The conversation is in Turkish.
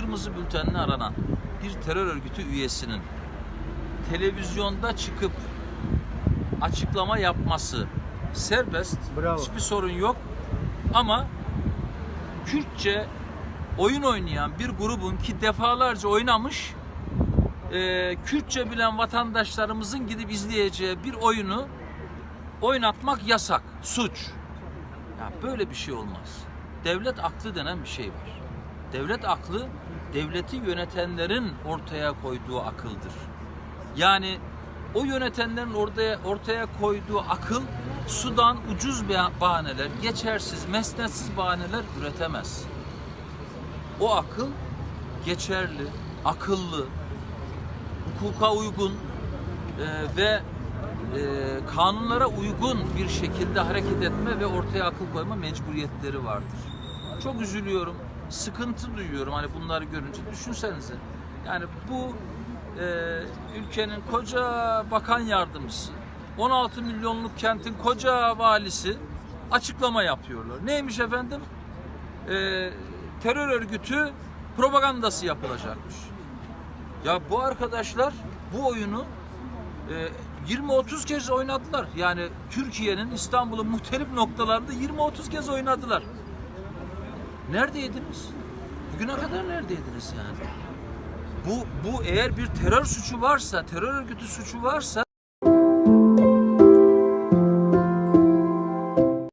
kırmızı bültenle aranan bir terör örgütü üyesinin televizyonda çıkıp açıklama yapması serbest. Bravo. Hiçbir sorun yok. Ama Kürtçe oyun oynayan bir grubun ki defalarca oynamış e, Kürtçe bilen vatandaşlarımızın gidip izleyeceği bir oyunu oynatmak yasak, suç. Ya böyle bir şey olmaz. Devlet aklı denen bir şey var. Devlet aklı devleti yönetenlerin ortaya koyduğu akıldır. Yani o yönetenlerin ortaya ortaya koyduğu akıl sudan ucuz bahaneler, geçersiz, mesnetsiz bahaneler üretemez. O akıl geçerli, akıllı, hukuka uygun e, ve e, kanunlara uygun bir şekilde hareket etme ve ortaya akıl koyma mecburiyetleri vardır. Çok üzülüyorum, sıkıntı duyuyorum hani bunları görünce. Düşünsenize. Yani bu e, ülkenin koca bakan yardımcısı, 16 milyonluk kentin koca valisi açıklama yapıyorlar. Neymiş efendim? E, terör örgütü propagandası yapılacakmış. Ya bu arkadaşlar bu oyunu e, 20-30 kez oynadılar. Yani Türkiye'nin İstanbul'un muhtelif noktalarında 20-30 kez oynadılar. Neredeydiniz? Bugüne kadar neredeydiniz yani? Bu bu eğer bir terör suçu varsa, terör örgütü suçu varsa